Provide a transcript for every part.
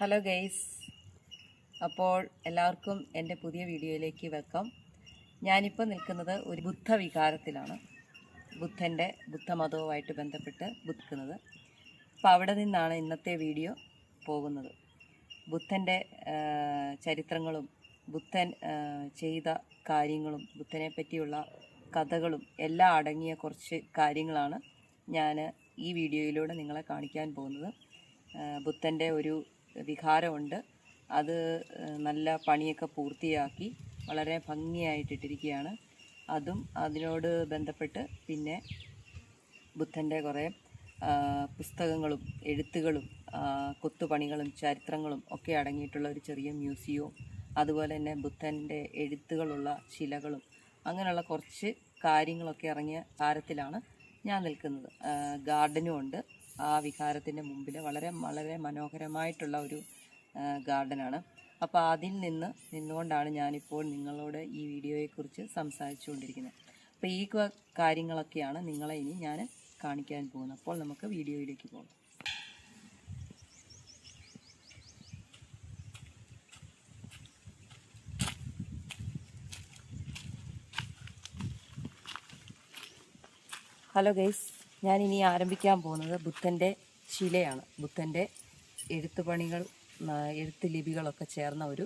Hello guys അപ്പോൾ എല്ലാവർക്കും എന്റെ പുതിയ വീഡിയോയിലേക്ക് വെൽക്കം. ഞാനിപ്പോൾ നിൽക്കുന്നത് ഒരു ബുദ്ധവികാരത്തിലാണ് ബുദ്ധന്റെ ബുദ്ധമതവുമായിട്ട് ബന്ധപ്പെട്ട് നിൽക്കുന്നത്. അപ്പോൾ അവിടെ നിന്നാണ് ഇന്നത്തെ വീഡിയോ പോകുന്നത്. ബുദ്ധന്റെ ചരിത്രങ്ങളും ബുദ്ധൻ ചെയ്ത കാര്യങ്ങളും ബുദ്ധനെ പറ്റിയുള്ള കഥകളും എല്ലാം അടങ്ങിയ കുറച്ച് കാര്യങ്ങളാണ് ഞാൻ ഈ വീഡിയോയിലൂടെ നിങ്ങളെ കാണിക്കാൻ പോകുന്നത്. ബുദ്ധന്റെ ഒരു വിഹാരമുണ്ട് അത് നല്ല പണിയൊക്കെ പൂർത്തിയാക്കി വളരെ ഭംഗിയായിട്ടിട്ടിരിക്കുകയാണ്. അതും അതിനോട് ബന്ധപ്പെട്ട് പിന്നെ ബുദ്ധന്റെ കുറേ പുസ്തകങ്ങളും എഴുത്തുകളും കൊത്തുപണികളും ചരിത്രങ്ങളും ഒക്കെ അടങ്ങിയിട്ടുള്ള ഒരു ചെറിയ മ്യൂസിയവും അതുപോലെ തന്നെ ബുദ്ധന്റെ എഴുത്തുകളുള്ള ശിലകളും അങ്ങനെയുള്ള കുറച്ച് കാര്യങ്ങളൊക്കെ ഇറങ്ങിയ താരത്തിലാണ് ഞാൻ നിൽക്കുന്നത്. ഗാർഡനും ഉണ്ട്. ആ വിഹാരത്തിന്റെ മുമ്പിൽ വളരെ വളരെ മനോഹരമായിട്ടുള്ള ഒരു ഗാർഡനാണ്. അപ്പോൾ അതിൽ നിന്ന് നിന്നുകൊണ്ടാണ് ഞാനിപ്പോൾ നിങ്ങളോട് ഈ വീഡിയോയെക്കുറിച്ച് സംസാരിച്ചുകൊണ്ടിരിക്കുന്നത്. അപ്പോൾ ഈ കാര്യങ്ങളൊക്കെയാണ് നിങ്ങളെ ഇനി ഞാൻ കാണിക്കാൻ പോകുന്നത്. അപ്പോൾ നമുക്ക് വീഡിയോയിലേക്ക് പോകാം. Hello guys. ഞാൻ ഇനി ആരംഭിക്കാൻ പോകുന്നത് ബുദ്ധന്റെ ശിലയാണ്. ബുദ്ധന്റെ എഴുത്തുപണികൾ പണികൾ എഴുത്ത് ലിപികളൊക്കെ ചേർന്ന ഒരു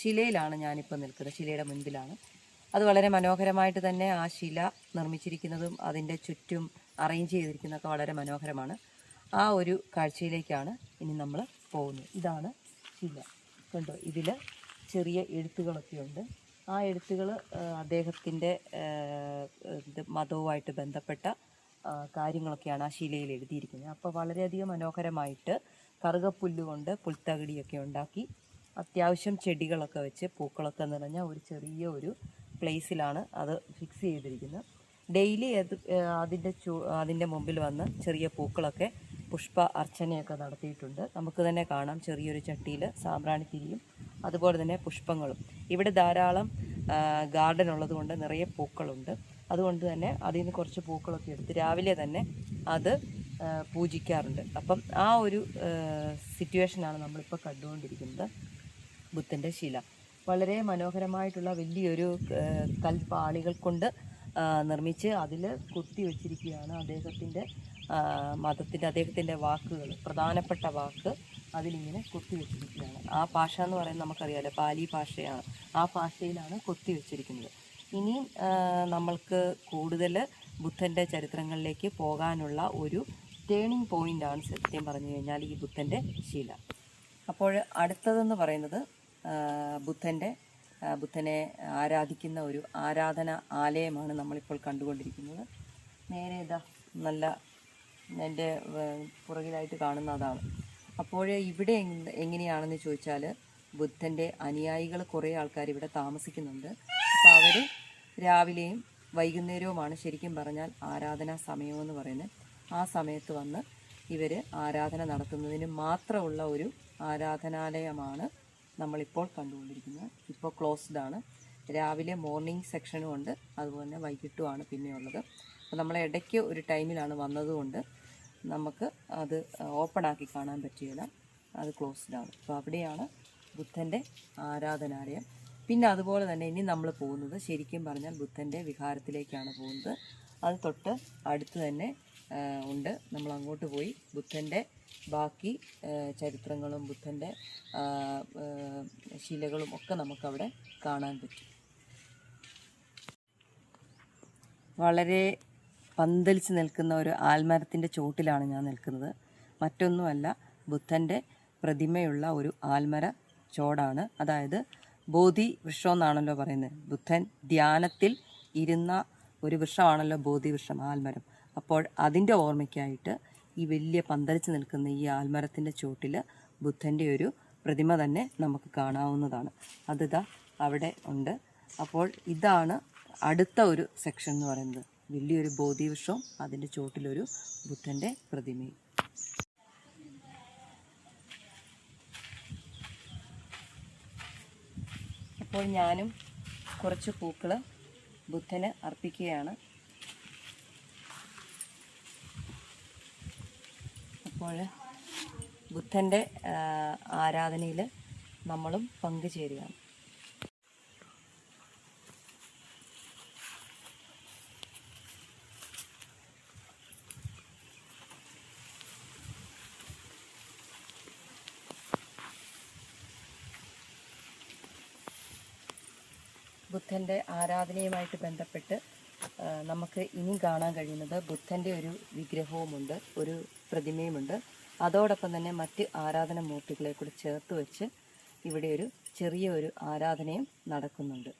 ശിലയിലാണ് ഞാനിപ്പോൾ നിൽക്കുന്നത്. ശിലയുടെ മുൻപിലാണ്. അത് വളരെ മനോഹരമായിട്ട് തന്നെ ആ ശില നിർമ്മിച്ചിരിക്കുന്നതും അതിന്റെ ചുറ്റും അറേഞ്ച് ചെയ്തിരിക്കുന്നതൊക്കെ വളരെ മനോഹരമാണ്. ആ ഒരു കാഴ്ചയിലേക്കാണ് ഇനി നമ്മൾ പോകുന്നത്. ഇതാണ് ശില. കണ്ടോ? ഇതിൽ ചെറിയ എഴുത്തുകളൊക്കെ ഉണ്ട്. ആ എഴുത്തുകൾ അദ്ദേഹത്തിന്റെ മതവുമായിട്ട് ബന്ധപ്പെട്ട കാര്യങ്ങളൊക്കെയാണ് ആ ശിലയിൽ എഴുതിയിരിക്കുന്നത്. അപ്പോൾ വളരെയധികം മനോഹരമായിട്ട് കറുകപ്പുല്ല് കൊണ്ട് പുൽത്തകിടിയൊക്കെ ഉണ്ടാക്കി അത്യാവശ്യം ചെടികളൊക്കെ വെച്ച് പൂക്കളൊക്കെ നിറഞ്ഞ ഒരു ചെറിയ ഒരു പ്ലേസിലാണ് അത് ഫിക്സ് ചെയ്തിരിക്കുന്നത്. ഡെയിലി അത് അതിന്റെ ചു അതിന്റെ മുമ്പിൽ വന്ന് ചെറിയ പൂക്കളൊക്കെ പുഷ്പ അർച്ചനയൊക്കെ നടത്തിയിട്ടുണ്ട്. നമുക്ക് തന്നെ കാണാം ചെറിയൊരു ചട്ടിയിൽ സാമ്പ്രാണിത്തിരിയും അതുപോലെ തന്നെ പുഷ്പങ്ങളും. ഇവിടെ ധാരാളം ഗാർഡൻ ഉള്ളതുകൊണ്ട് നിറയെ പൂക്കളുണ്ട്. അതുകൊണ്ട് തന്നെ അതിൽ നിന്ന് കുറച്ച് പൂക്കളൊക്കെ എടുത്ത് രാവിലെ തന്നെ അത് പൂജിക്കാറുണ്ട്. അപ്പം ആ ഒരു സിറ്റുവേഷനാണ് നമ്മളിപ്പോൾ കണ്ടുകൊണ്ടിരിക്കുന്നത് ബുദ്ധന്റെ ശില. വളരെ മനോഹരമായിട്ടുള്ള വലിയൊരു കൽപ്പാളികൾ കൊണ്ട് നിർമ്മിച്ച് അതിൽ കുത്തി വെച്ചിരിക്കുകയാണ് അദ്ദേഹത്തിന്റെ മതത്തിന്റെ അദ്ദേഹത്തിന്റെ വാക്കുകൾ പ്രധാനപ്പെട്ട വാക്ക് അതിലിങ്ങനെ കൊത്തി വെച്ചിരിക്കുകയാണ്. ആ ഭാഷ എന്ന് പറയുന്നത് നമുക്കറിയാമല്ലോ പാലി ഭാഷയാണ്. ആ ഭാഷയിലാണ് കൊത്തി വെച്ചിരിക്കുന്നത്. ഇനിയും നമ്മൾക്ക് കൂടുതൽ ബുദ്ധന്റെ ചരിത്രങ്ങളിലേക്ക് പോകാനുള്ള ഒരു ടേണിംഗ് പോയിന്റാണ് സത്യം പറഞ്ഞു കഴിഞ്ഞാൽ ഈ ബുദ്ധന്റെ ശീല. അപ്പോൾ അടുത്തതെന്ന് പറയുന്നത് ബുദ്ധന്റെ ബുദ്ധനെ ആരാധിക്കുന്ന ഒരു ആരാധന ആലയമാണ് നമ്മളിപ്പോൾ കണ്ടുകൊണ്ടിരിക്കുന്നത്. നേരെ ഇതാ നല്ല എന്റെ പുറകിലായിട്ട് കാണുന്ന അതാണ്. അപ്പോൾ ഇവിടെ എങ്ങനെയാണെന്ന് ചോദിച്ചാൽ ബുദ്ധന്റെ അനുയായികൾ കുറേ ആൾക്കാർ ഇവിടെ താമസിക്കുന്നുണ്ട്. അപ്പോൾ അവർ രാവിലെയും വൈകുന്നേരവുമാണ് ശരിക്കും പറഞ്ഞാൽ ആരാധനാ സമയമെന്ന് പറയുന്നത്. ആ സമയത്ത് വന്ന് ഇവർ ആരാധന നടത്തുന്നതിന് മാത്രമുള്ള ഒരു ആരാധനാലയമാണ് നമ്മളിപ്പോൾ കണ്ടുകൊണ്ടിരിക്കുന്നത്. ഇപ്പോൾ ക്ലോസ്ഡ് ആണ്. രാവിലെ മോർണിംഗ് സെക്ഷനും ഉണ്ട്. അതുപോലെ തന്നെ വൈകിട്ടുമാണ് പിന്നെയുള്ളത് അപ്പോൾ നമ്മളെ ഇടയ്ക്ക് ഒരു ടൈമിലാണ് വന്നതുകൊണ്ട് നമുക്ക് അത് ഓപ്പൺ ആക്കി കാണാൻ പറ്റിയില്ല. അത് ക്ലോസ്ഡ് ആണ്. അപ്പോൾ അവിടെയാണ് ബുദ്ധന്റെ ആരാധനാലയം. പിന്നെ അതുപോലെ തന്നെ ഇനി നമ്മൾ പോകുന്നത് ശരിക്കും പറഞ്ഞാൽ ബുദ്ധന്റെ വിഹാരത്തിലേക്കാണ് പോകുന്നത്. അത് തൊട്ട് അടുത്ത് തന്നെ ഉണ്ട്. നമ്മൾ അങ്ങോട്ട് പോയി ബുദ്ധന്റെ ബാക്കി ചരിത്രങ്ങളും ബുദ്ധന്റെ ശിലകളും ഒക്കെ നമുക്കവിടെ കാണാൻ പറ്റും. വളരെ പന്തലിച്ച് നിൽക്കുന്ന ഒരു ആൽമരത്തിന്റെ ചോട്ടിലാണ് ഞാൻ നിൽക്കുന്നത്. മറ്റൊന്നുമല്ല ബുദ്ധന്റെ പ്രതിമയുള്ള ഒരു ആൽമര ചോടാണ്. അതായത് ബോധി വൃക്ഷം എന്നാണല്ലോ പറയുന്നത്. ബുദ്ധൻ ധ്യാനത്തിൽ ഇരുന്ന ഒരു വൃക്ഷമാണല്ലോ ബോധി വൃക്ഷം ആൽമരം. അപ്പോൾ അതിന്റെ ഓർമ്മയ്ക്കായിട്ട് ഈ വലിയ പന്തലിച്ച് നിൽക്കുന്ന ഈ ആൽമരത്തിന്റെ ചുവട്ടിൽ ബുദ്ധന്റെ ഒരു പ്രതിമ തന്നെ നമുക്ക് കാണാവുന്നതാണ്. അതിതാ അവിടെ ഉണ്ട്. അപ്പോൾ ഇതാണ് അടുത്ത ഒരു സെക്ഷൻ എന്ന് പറയുന്നത്. വലിയൊരു ബോധിവൃക്ഷവും അതിന്റെ ചുവട്ടിലൊരു ബുദ്ധന്റെ പ്രതിമയും. അപ്പോൾ ഞാനും കുറച്ച് പൂക്കൾ ബുദ്ധന് അർപ്പിക്കുകയാണ്. അപ്പോൾ ബുദ്ധന്റെ ആരാധനയിൽ നമ്മളും പങ്കുചേരുകയാണ്. ബുദ്ധന്റെ ആരാധനയുമായിട്ട് ബന്ധപ്പെട്ട് നമുക്ക് ഇനി കാണാൻ കഴിയുന്നത് ബുദ്ധന്റെ ഒരു വിഗ്രഹവുമുണ്ട് ഒരു പ്രതിമയുമുണ്ട്. അതോടൊപ്പം തന്നെ മറ്റ് ആരാധന മൂർത്തികളെ കൂടി ചേർത്ത് വെച്ച് ഇവിടെ ഒരു ചെറിയ ഒരു ആരാധനയും നടക്കുന്നുണ്ട്.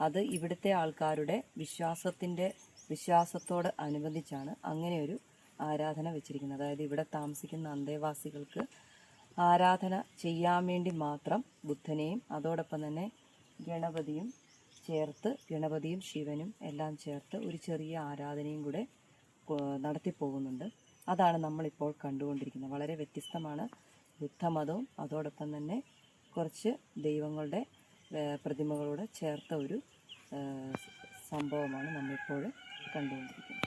അത് ഇവിടുത്തെ ആൾക്കാരുടെ വിശ്വാസത്തിന്റെ വിശ്വാസത്തോട് അനുബന്ധിച്ചാണ് അങ്ങനെ ഒരു ആരാധന വെച്ചിരിക്കുന്നത്. അതായത് ഇവിടെ താമസിക്കുന്ന അന്തേവാസികൾക്ക് ആരാധന ചെയ്യാൻ വേണ്ടി മാത്രം ബുദ്ധനെയും അതോടൊപ്പം തന്നെ ഗണപതിയും ചേർത്ത് ഗണപതിയും ശിവനും എല്ലാം ചേർത്ത് ഒരു ചെറിയ ആരാധനയും കൂടെ നടത്തിപ്പോകുന്നുണ്ട് അതാണ് നമ്മളിപ്പോൾ കണ്ടുകൊണ്ടിരിക്കുന്നത്. വളരെ വ്യത്യസ്തമാണ് ബുദ്ധമതവും അതോടൊപ്പം തന്നെ കുറച്ച് ദൈവങ്ങളുടെ പ്രതിമകളോട് ചേർത്ത ഒരു സംഭവമാണ് നമ്മളിപ്പോൾ കണ്ടുകൊണ്ടിരിക്കുന്നത്.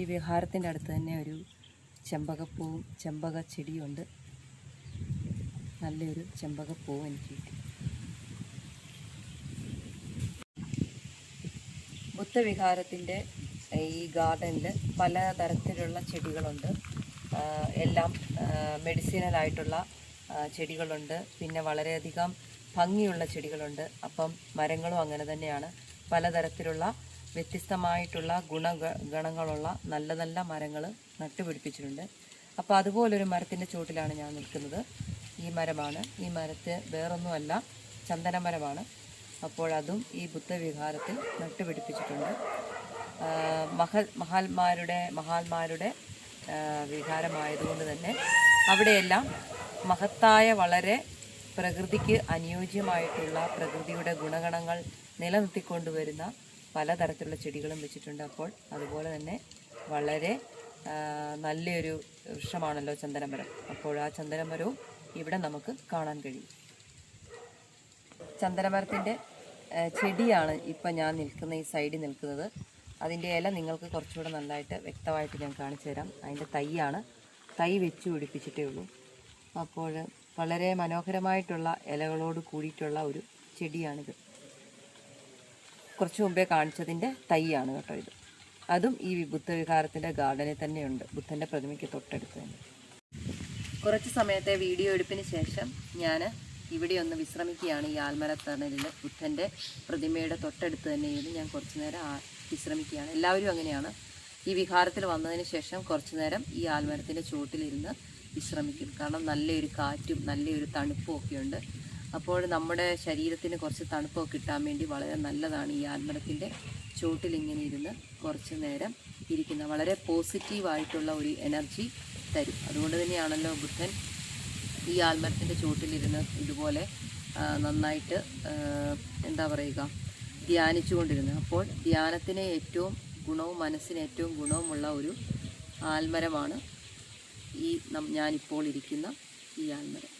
ഈ വിഹാരത്തിന്റെ അടുത്ത് തന്നെ ഒരു ചെമ്പകപ്പൂവും ചെമ്പക ചെടിയുണ്ട് നല്ലൊരു ചെമ്പകപ്പൂവ് എനിക്ക് കിട്ടി. ബുദ്ധവിഹാരത്തിന്റെ ഈ ഗാർഡനിൽ പലതരത്തിലുള്ള ചെടികളുണ്ട്. എല്ലാം മെഡിസിനലായിട്ടുള്ള ചെടികളുണ്ട്. പിന്നെ വളരെയധികം ഭംഗിയുള്ള ചെടികളുണ്ട്. അപ്പം മരങ്ങളും അങ്ങനെ തന്നെയാണ്. പലതരത്തിലുള്ള വ്യത്യസ്തമായിട്ടുള്ള ഗുണ ഗണങ്ങളുള്ള നല്ല നല്ല മരങ്ങൾ നട്ടുപിടിപ്പിച്ചിട്ടുണ്ട് അപ്പോൾ അതുപോലൊരു മരത്തിന്റെ ചുവട്ടിലാണ് ഞാൻ നിൽക്കുന്നത്. ഈ മരമാണ്. ഈ മരത്ത് വേറൊന്നുമല്ല ചന്ദനമരമാണ്. അപ്പോൾ അതും ഈ ബുദ്ധവിഹാരത്തിൽ നട്ടുപിടിപ്പിച്ചിട്ടുണ്ട് മഹൽ മഹാത്മാരുടെ മഹാത്മാരുടെ വിഹാരമായതുകൊണ്ട് തന്നെ അവിടെയെല്ലാം മഹത്തായ വളരെ പ്രകൃതിക്ക് അനുയോജ്യമായിട്ടുള്ള പ്രകൃതിയുടെ ഗുണഗണങ്ങൾ നിലനിർത്തിക്കൊണ്ടുവരുന്ന പലതരത്തിലുള്ള ചെടികളും വെച്ചിട്ടുണ്ട് അപ്പോൾ അതുപോലെ തന്നെ വളരെ നല്ലൊരു വൃക്ഷമാണല്ലോ ചന്ദനമരം. അപ്പോൾ ആ ചന്ദനമരവും ഇവിടെ നമുക്ക് കാണാൻ കഴിയും. ചന്ദനമരത്തിന്റെ ചെടിയാണ് ഇപ്പം ഞാൻ നിൽക്കുന്ന ഈ സൈഡിൽ നിൽക്കുന്നത്. അതിന്റെ ഇല നിങ്ങൾക്ക് കുറച്ചുകൂടെ നന്നായിട്ട് വ്യക്തമായിട്ട് ഞാൻ കാണിച്ചു തരാം. അതിന്റെ തൈയാണ്. തൈ വെച്ച് പിടിപ്പിച്ചിട്ടേ ഉള്ളൂ. അപ്പോൾ വളരെ മനോഹരമായിട്ടുള്ള ഇലകളോട് കൂടിയിട്ടുള്ള ഒരു ചെടിയാണിത്. കുറച്ച് മുമ്പേ കാണിച്ചതിന്റെ തൈയാണ് കേട്ടോ ഇത്. അതും ഈ ബുദ്ധവിഹാരത്തിന്റെ ഗാർഡനിൽ തന്നെയുണ്ട്. ബുദ്ധന്റെ പ്രതിമയ്ക്ക് തൊട്ടടുത്ത് തന്നെ. കുറച്ച് സമയത്തെ വീഡിയോ എടുപ്പിന് ശേഷം ഞാൻ ഇവിടെ ഒന്ന് വിശ്രമിക്കുകയാണ് ഈ ആൽമരത്തണലിൽ ബുദ്ധന്റെ പ്രതിമയുടെ തൊട്ടടുത്ത് തന്നെ ഇരുന്ന് ഞാൻ കുറച്ച് നേരം വിശ്രമിക്കുകയാണ്. എല്ലാവരും അങ്ങനെയാണ്. ഈ വിഹാരത്തിൽ വന്നതിന് ശേഷം കുറച്ച് നേരം ഈ ആൽമരത്തിന്റെ ചുവട്ടിലിരുന്ന് വിശ്രമിക്കും. കാരണം നല്ലൊരു കാറ്റും നല്ലൊരു തണുപ്പും ഒക്കെ ഉണ്ട്. അപ്പോൾ നമ്മുടെ ശരീരത്തിന് കുറച്ച് തണുപ്പൊക്കെ കിട്ടാൻ വേണ്ടി വളരെ നല്ലതാണ് ഈ ആൽമരത്തിന്റെ ചുവട്ടിൽ ഇങ്ങനെ ഇരുന്ന് കുറച്ച് നേരം ഇരിക്കുന്ന. വളരെ പോസിറ്റീവായിട്ടുള്ള ഒരു എനർജി തരും. അതുകൊണ്ട് തന്നെയാണല്ലോ ബുദ്ധൻ ഈ ആൽമരത്തിന്റെ ചുവട്ടിലിരുന്ന് ഇതുപോലെ നന്നായിട്ട് എന്താ പറയുക ധ്യാനിച്ചുകൊണ്ടിരുന്നത്. അപ്പോൾ ധ്യാനത്തിന് ഏറ്റവും ഗുണവും മനസ്സിന് ഏറ്റവും ഗുണവുമുള്ള ഒരു ആൽമരമാണ് ഈ ഞാനിപ്പോൾ ഇരിക്കുന്ന ഈ ആൽമരം.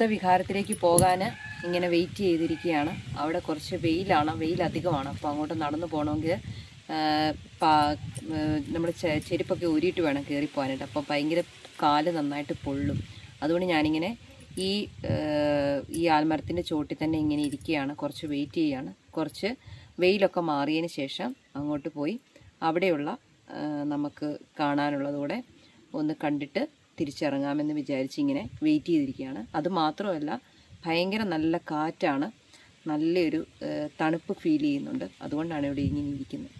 ബുദ്ധവിഹാരത്തിലേക്ക് പോകാൻ ഇങ്ങനെ വെയിറ്റ് ചെയ്തിരിക്കുകയാണ്. അവിടെ കുറച്ച് വെയിലാണ്. വെയിൽ അധികമാണ്. അപ്പോൾ അങ്ങോട്ട് നടന്നു പോകണമെങ്കിൽ നമ്മൾ ചെരുപ്പൊക്കെ ഊരിയിട്ട് വേണം കയറി പോകാനായിട്ട്. അപ്പോൾ ഭയങ്കര കാൽ നന്നായിട്ട് പൊള്ളും. അതുകൊണ്ട് ഞാനിങ്ങനെ ഈ ഈ ആൽമരത്തിന്റെ ചോട്ടിൽ തന്നെ ഇങ്ങനെ ഇരിക്കുകയാണ്. കുറച്ച് വെയിറ്റ് ചെയ്യുകയാണ് കുറച്ച് വെയിലൊക്കെ മാറിയതിന് ശേഷം അങ്ങോട്ട് പോയി അവിടെയുള്ള നമുക്ക് കാണാനുള്ളതൂടെ ഒന്ന് കണ്ടിട്ട് തിരിച്ചിറങ്ങാമെന്ന് വിചാരിച്ച് ഇങ്ങനെ വെയിറ്റ് ചെയ്തിരിക്കുകയാണ്. അത് മാത്രമല്ല ഭയങ്കര നല്ല കാറ്റാണ്. നല്ലൊരു തണുപ്പ് ഫീൽ ചെയ്യുന്നുണ്ട്. അതുകൊണ്ടാണ് ഇവിടെ ഇങ്ങനെ ഇരിക്കുന്നത്.